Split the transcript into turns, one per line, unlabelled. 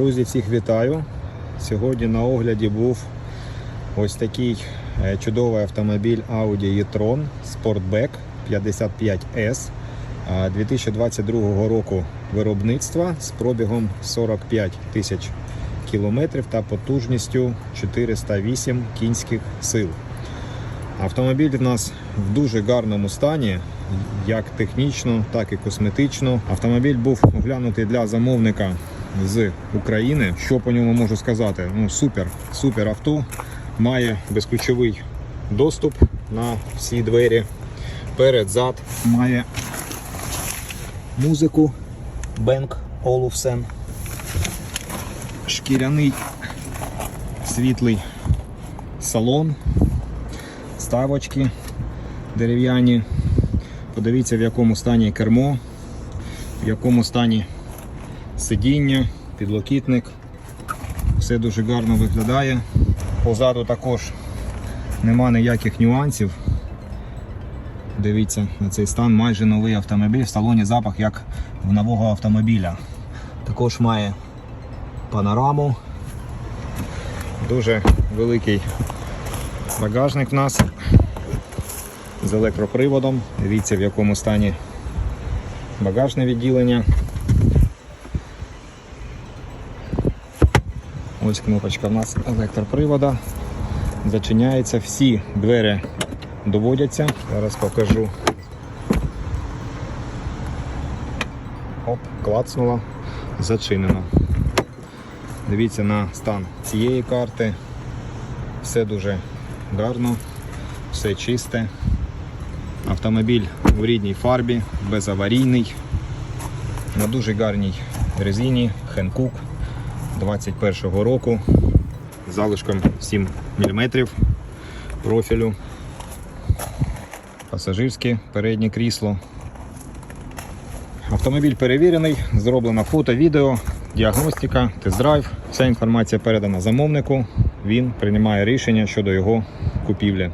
Друзі, всіх вітаю. Сьогодні на огляді був ось такий е, чудовий автомобіль Audi e-tron Sportback 55S 2022 року виробництва з пробігом 45 тисяч кілометрів та потужністю 408 кінських сил. Автомобіль у нас в дуже гарному стані, як технічно, так і косметично. Автомобіль був оглянутий для замовника з України. Що по ньому можу сказати? Ну супер, супер авто. Має безключовий доступ на всі двері. Перед зад має музику Бенк Olufsen. Шкіряний світлий салон ставочки дерев'яні. Подивіться, в якому стані кермо, в якому стані сидіння, підлокітник. Все дуже гарно виглядає. Позаду також нема ніяких нюансів. Дивіться на цей стан, майже новий автомобіль, в салоні запах як в нового автомобіля. Також має панораму. Дуже великий Багажник в нас з електроприводом. Дивіться, в якому стані багажне відділення. Ось кнопочка в нас електропривода. Зачиняється, всі двері доводяться. Зараз покажу. Оп, клацнула, зачинено. Дивіться на стан цієї карти. Все дуже гарно, все чисте. Автомобіль у рідній фарбі, безаварійний, на дуже гарній резині Хенкук 21-го року, залишком 7 мм профілю. Пасажирське переднє крісло. Автомобіль перевірений, зроблено фото, відео, діагностика, тест-драйв. Вся інформація передана замовнику. Він приймає рішення щодо його купівлі.